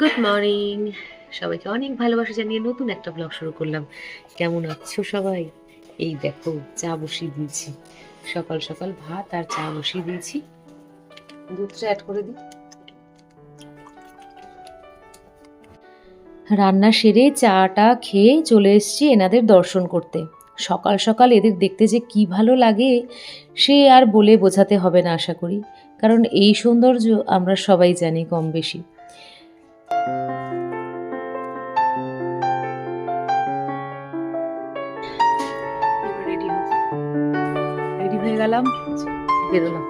Good morning সবাইকে অনেক ভালোবাসা জানিয়ে নতুন একটা ব্লগ শুরু করলাম। কেমন আছো সবাই? এই দেখো, চা বসিয়ে দিয়েছি। সকাল সকাল ভাত আর চা বসিয়ে দিয়েছি। দুধটা অ্যাড করে দিই। রান্না সেরে চাটা খেয়ে চলে এসেছি এনাদের দর্শন করতে। সকাল সকাল এদের দেখতে যে কি ভালো লাগে, সে আর বলে বোঝাতে হবে না, আশা করি। কারণ এই সৌন্দর্য আমরা সবাই জানি কম বেশি। গেলাম। বেরোলাম।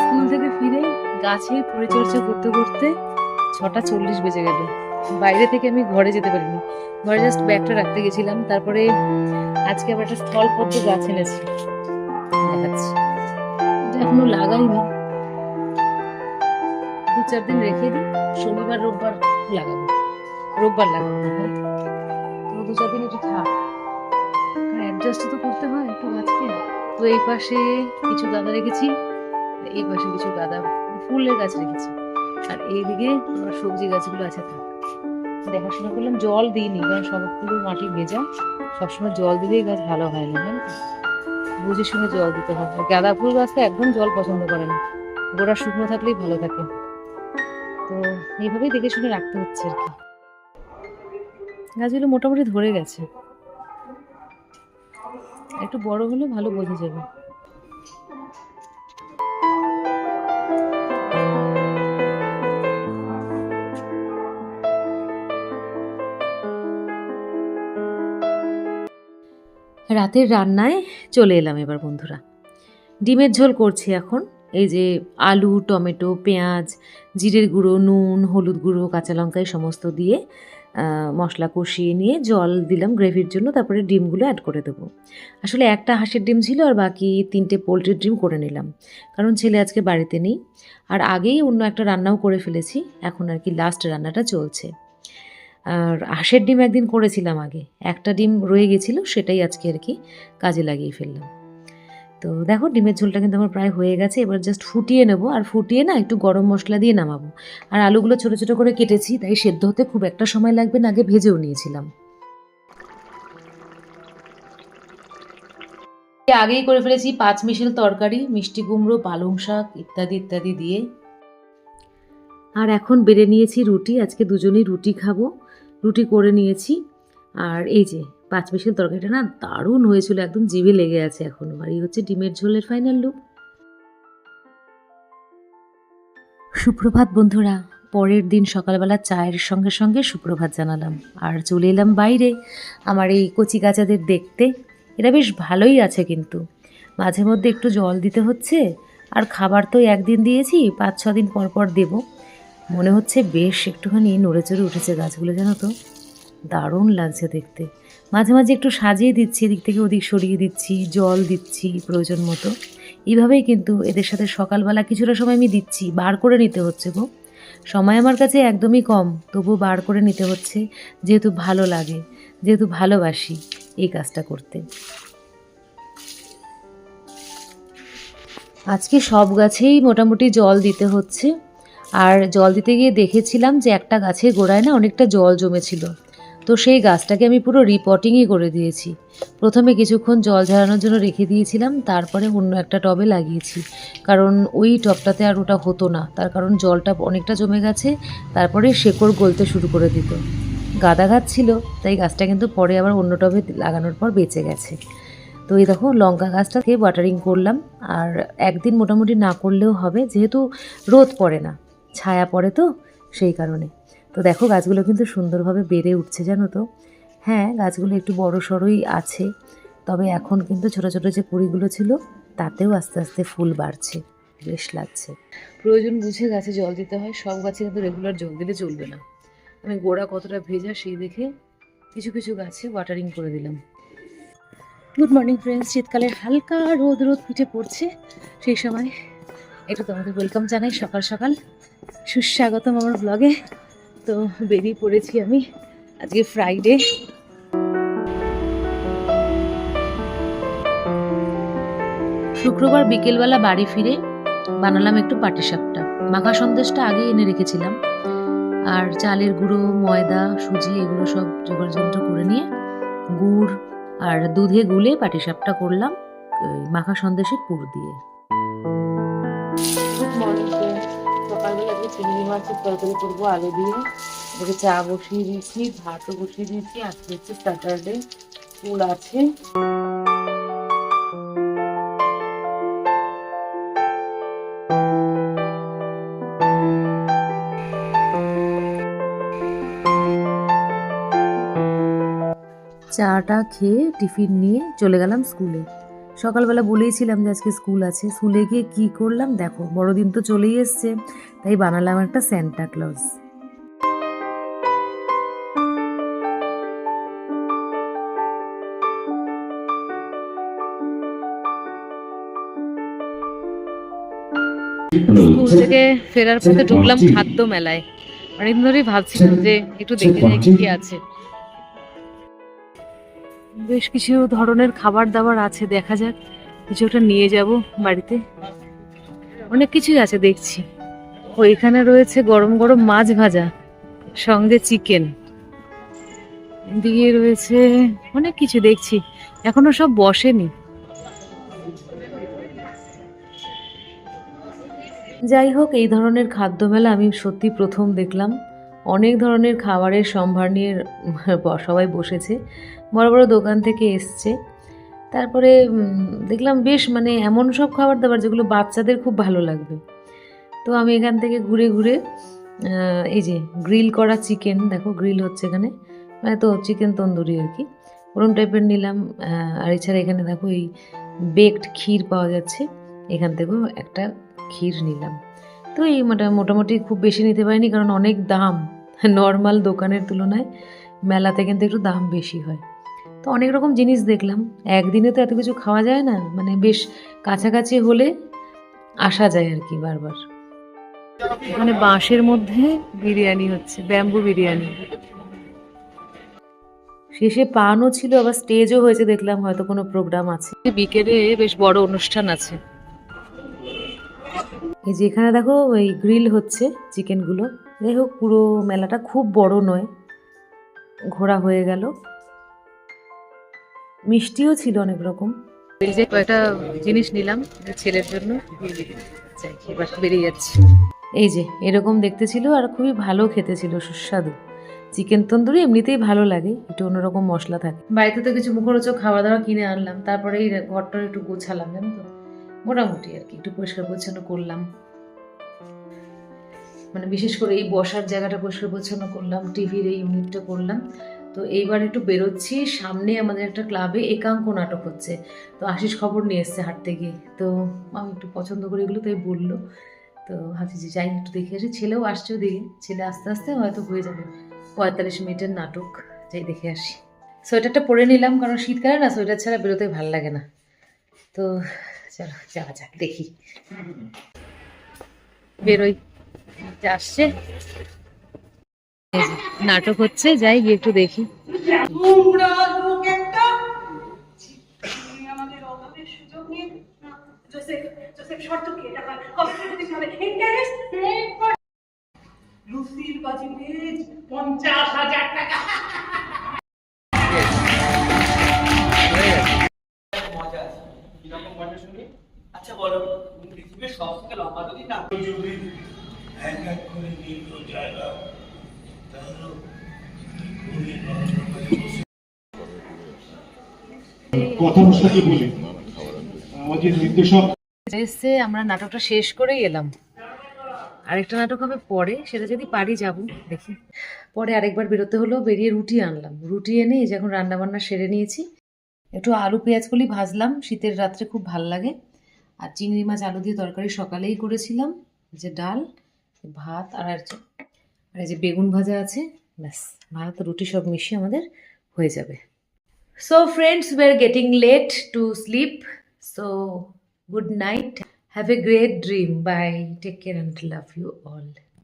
স্কুল থেকে ফিরে গাছের পরিচর্যা করতে করতে ছটা চল্লিশ বেজে গেল। বাইরে থেকে আমি ঘরে যেতে পারিনি। ঘরে জাস্ট ব্যাগটা রাখতে গেছিলাম। তারপরে আজকে আবার একটা স্থলপদ্ম গাছ এনেছি। এখনও লাগাইনি। দু চার দিন রেখে দিই। শনিবার, রোববার লাগাবো। রোববার লাগাবো তো দু চার দিন একটু থাক। অ্যাডজাস্ট তো করতে হয় একটু গাছকে। তো এই পাশে কিছু গাঁদা রেখেছি, এই পাশে কিছু গাঁদা ফুলের গাছ রেখেছি। আর এইদিকে আমার সবজি গাছগুলো আছে থাক। দেখাশোনা করলাম, জল দিইনি, কারণ সবগুলো মাটি ভেজা। সবসময় জল দিলেই গাছ ভালো হয় না, জানো? তো? বুঝে শুনে জল দিতে হয়। গাঁদা ফুল গাছ তো একদম জল পছন্দ করে না। গোড়া শুকনো থাকলেই ভালো থাকে। তো এইভাবেই দেখে শুনে রাখতে হচ্ছে আর কি। গাছগুলো মোটামুটি ধরে গেছে। একটু বড় হলে ভালো বোঝা যাবে। রাতের রান্নায় চলে এলাম এবার বন্ধুরা। ডিমের ঝোল করছি এখন। এই যে আলু, টমেটো, পেঁয়াজ, জিরের গুঁড়ো, নুন, হলুদ গুঁড়ো, কাঁচা লঙ্কা, এই সমস্ত দিয়ে মশলা কষিয়ে নিয়ে জল দিলাম গ্রেভির জন্য, তারপরে ডিমগুলো অ্যাড করে দেবো। আসলে একটা হাঁসের ডিম ছিল আর বাকি তিনটে পোলট্রির ডিম করে নিলাম, কারণ ছেলে আজকে বাড়িতে নেই। আর আগেই অন্য একটা রান্নাও করে ফেলেছি, এখন আর কি লাস্ট রান্নাটা চলছে। আর হাঁসের ডিম একদিন করেছিলাম আগে, একটা ডিম রয়ে গেছিল, সেটাই আজকে আর কি কাজে লাগিয়ে ফেললাম। তো দেখো, ডিমের ঝোলটা কিন্তু আমার প্রায় হয়ে গেছে, এবার জাস্ট ফুটিয়ে নেব। আর ফুটিয়ে না একটু গরম মশলা দিয়ে নামাবো। আর আলুগুলো ছোটো ছোটো করে কেটেছি, তাই সেদ্ধ হতে খুব একটা সময় লাগবে না, আগে ভেজেও নিয়েছিলাম। আগেই করে ফেলেছি পাঁচ মিশেল তরকারি, মিষ্টি কুমড়ো, পালং শাক ইত্যাদি ইত্যাদি দিয়ে। আর এখন বেড়ে নিয়েছি রুটি, আজকে দুজনেই রুটি খাব। রুটি করে নিয়েছি। আর এই যে পাঁচ মিশেল তরকারিটা না দারুণ হয়েছিল, একদম জিভে লেগে আছে এখনও। আর এই হচ্ছে ডিমের ঝোলের ফাইনাল লুক সুপ্রভাত বন্ধুরা, পরের দিন সকালবেলা চায়ের সঙ্গে সঙ্গে সুপ্রভাত জানালাম। আর চলে এলাম বাইরে, আমার এই কচি গাছাদের দেখতে। এরা বেশ ভালোই আছে কিন্তু। মাঝে মধ্যে একটু জল দিতে হচ্ছে, আর খাবার তো একদিন দিয়েছি পাঁচ ছ দিন পর পর দেব। মনে হচ্ছে বেশ একটুখানি নড়ে চড়ে উঠেছে গাছগুলো, জানো তো। দারুণ লাগছে দেখতে। মাঝে মাঝে একটু সাজিয়ে দিচ্ছি, এদিক থেকে ওদিক সরিয়ে দিচ্ছি, জল দিচ্ছি প্রয়োজন মতো। এইভাবেই কিন্তু এদের সাথে সকালবেলা কিছুটা সময় আমি দিচ্ছি, বার করে নিতে হচ্ছে গো। সময় আমার কাছে একদমই কম তবু বার করে নিতে হচ্ছে, যেহেতু ভালো লাগে, যেহেতু ভালোবাসি এই কাজটা করতে। আজকে সব গাছেই মোটামুটি জল দিতে হচ্ছে, আর জল দিতে গিয়ে দেখেছিলাম যে একটা গাছের গোড়ায় না অনেকটা জল জমেছিল। তো সেই গাছটাকে আমি পুরো রিপোর্টিংই করে দিয়েছি। প্রথমে কিছুক্ষণ জল ঝরানোর জন্য রেখে দিয়েছিলাম, তারপরে অন্য একটা টবে লাগিয়েছি। কারণ ওই টবটাতে আর ওটা হতো না, তার কারণ জলটা অনেকটা জমে গেছে, তারপরে শেকড় গলতে শুরু করে দিত। গাদা গাছ ছিল, তাই গাছটা কিন্তু পরে আবার অন্য টবে লাগানোর পর বেঁচে গেছে। তো এই দেখো, লঙ্কা গাছটাকে ওয়াটারিং করলাম, আর একদিন মোটামুটি না করলেও হবে, যেহেতু রোদ পড়ে না, ছায়া পড়ে তো সেই কারণে। তো দেখো, গাছগুলো কিন্তু সুন্দরভাবে বেড়ে উঠছে, জানো তো। হ্যাঁ গাছগুলো একটু বড় সড়োই আছে, তবে এখন কিন্তু ছোট ছোট যে কুড়িগুলো ছিল, তাতেও আস্তে আস্তে ফুল বাড়ছে, বেশ লাগছে। প্রয়োজন বুঝে গাছে জল দিতে হয়, সব গাছে কিন্তু রেগুলার জল দিলে চলবে না। আমি গোড়া কতটা ভেজা সেই দেখে কিছু কিছু গাছে ওয়াটারিং করে দিলাম। গুড মর্নিং ফ্রেন্ডস শীতকালের হালকা রোদ রোদ পিঠে পড়ছে, সেই সময় একটু তোমাদের ওয়েলকাম জানাই সকাল সকাল। সুস্বাগতম আমার ব্লগে তো বেরিয়ে পড়েছি আমি। আজকে ফ্রাইডে শুক্রবার বিকেলবেলা বাড়ি ফিরে বানালাম একটু পাটিসাপটা। মাখা সন্দেশটা আগেই এনে রেখেছিলাম। আর চালের গুঁড়ো ময়দা সুজি এগুলো সব জোগাড় যন্ত্র করে নিয়ে গুড় আর দুধে গুলে পাটিসাপটা করলাম ওই মাখা সন্দেশের পুর দিয়ে। চিংড়ি মাছের তরকারি করব আলু দিয়ে। এদিকে চা বসিয়ে দিয়েছি ভাতও বসিয়ে দিয়েছি, আজকে হচ্ছে স্যাটারডে স্কুল আছে। চাটা খেয়ে টিফিন নিয়ে চলে গেলাম স্কুলে। সকালবেলা বলেইছিলাম যে আজকে স্কুল আছে। স্কুলে গিয়ে কী করলাম? দেখো বড়দিন তো চলেই এসছে। তাই বানালাম একটা স্যান্টা ক্লজ স্কুল থেকে ফেরার পথে ঢুকলাম খাদ্য মেলায়। অনেকদিন ধরেই ভাবছিলাম যে একটু দেখে যাই কি আছে। বেশ কিছু ধরনের খাবার দাবার আছে, দেখা যাক। কিছু একটা নিয়ে যাব বাড়িতে। অনেক কিছুই আছে, দেখছি। ও, এখানে রয়েছে গরম গরম মাছ ভাজা, সঙ্গে চিকেন। দিয়ে রয়েছে অনেক কিছু দেখছি, এখনও সব বসেনি। যাই হোক, এই ধরনের খাদ্য মেলা আমি সত্যি প্রথম দেখলাম। অনেক ধরনের খাবারের সম্ভার নিয়ে সবাই বসেছে। বড় বড় দোকান থেকে এসছে। তারপরে দেখলাম বেশ মানে এমন সব খাবার দাবার যেগুলো বাচ্চাদের খুব ভালো লাগবে। তো আমি এখান থেকে ঘুরে ঘুরে এই যে গ্রিল করা চিকেন, দেখো গ্রিল হচ্ছে এখানে। মানে তো চিকেন তন্দুরি আর কি। ওরম টাইপের নিলাম আর এছাড়া এখানে দেখো এই বেকড ক্ষীর পাওয়া যাচ্ছে। এখান থেকেও একটা ক্ষীর নিলাম। তো এই মোটা- মোটামুটি খুব বেশি নিতে পারিনি কারণ অনেক দাম। নর্মাল দোকানের তুলনায় মেলাতে কিন্তু একটু দাম বেশি হয়। তো অনেক রকম জিনিস দেখলাম। একদিনে তো এত কিছু খাওয়া যায় না মানে বেশ কাছাকাছি হলে আসা যায় আর কি বারবার। মানে বাঁশের মধ্যে বিরিয়ানি হচ্ছে ব্যাম্বু বিরিয়ানি। শেষে পানও ছিল আবার স্টেজও হয়েছে দেখলাম হয়তো কোনো প্রোগ্রাম আছে। বিকেলে বেশ বড় অনুষ্ঠান আছে। এই যে এখানে দেখো ওই গ্রিল হচ্ছে চিকেনগুলো যাই হোক পুরো মেলাটা খুব বড় নয় ঘোরা হয়ে গেল। মিষ্টিও ছিল অনেক রকম। এই যে কয়েকটা জিনিস নিলাম ছেলের জন্য। এবার বেরিয়ে যাচ্ছে। এই যে এরকম দেখতে ছিল আর খুবই ভালো খেতে ছিল সুস্বাদু। চিকেন তন্দুরি এমনিতেই ভালো লাগে একটু অন্যরকম মশলা থাকে। বাড়িতে তো কিছু মুখরোচক খাওয়া দাওয়া কিনে আনলাম তারপরে এই ঘরটা একটু গোছালাম জানো তো? মোটামুটি আর কি একটু পরিষ্কার পরিচ্ছন্ন করলাম। মানে বিশেষ করে এই বসার জায়গাটা পরিষ্কার পরিচ্ছন্ন করলাম টিভির এই ইউনিটটা করলাম। তো এইবার একটু বেরোচ্ছি, সামনে আমাদের একটা ক্লাবে একাঙ্ক নাটক হচ্ছে। তো আশিস খবর নিয়ে এসছে হাঁটতে গিয়ে। তো আমি একটু পছন্দ করি এগুলো তাই বলল। তো ভাবছি যে যাই একটু দেখে আসি। ছেলেও আসছে ওদিকে। ছেলে আস্তে আস্তে হয়তো হয়ে যাবে। পঁয়তাল্লিশ মিনিটের নাটক। যাই দেখে আসি। সোয়েটারটা পরে নিলাম কারণ শীতকালে না সোয়েটার ছাড়া বেরোতে ভালো লাগে না। তো চলো যাওয়া যাক, দেখি। বেরোই। আসছে। নাটক হচ্ছে যাই গিয়ে একটু দেখি। পঞ্চাশ হাজার টাকা আচ্ছা বলো। পৃথিবীর সব থেকে লম্বা নদী না করে এসছে আমরা নাটকটা শেষ করেই এলাম। আরেকটা নাটক হবে পরে, সেটা যদি পারি যাব, দেখি। পরে আরেকবার বেরোতে হলো বেরিয়ে রুটি আনলাম। রুটি এনে এই যে এখন রান্নাবান্না সেরে নিয়েছি। একটু আলু, পেঁয়াজ কলি ভাজলাম, শীতের রাত্রে খুব ভালো লাগে। আর চিংড়ি মাছ, আলু দিয়ে তরকারি সকালেই করেছিলাম। যে ডাল, ভাত, আর আর আর এই যে বেগুন ভাজা আছে, ব্যাস, ভাত, রুটি সব মিশিয়ে আমাদের হয়ে যাবে। So friends we are getting late to sleep so good night have a great dream bye take care and love you all.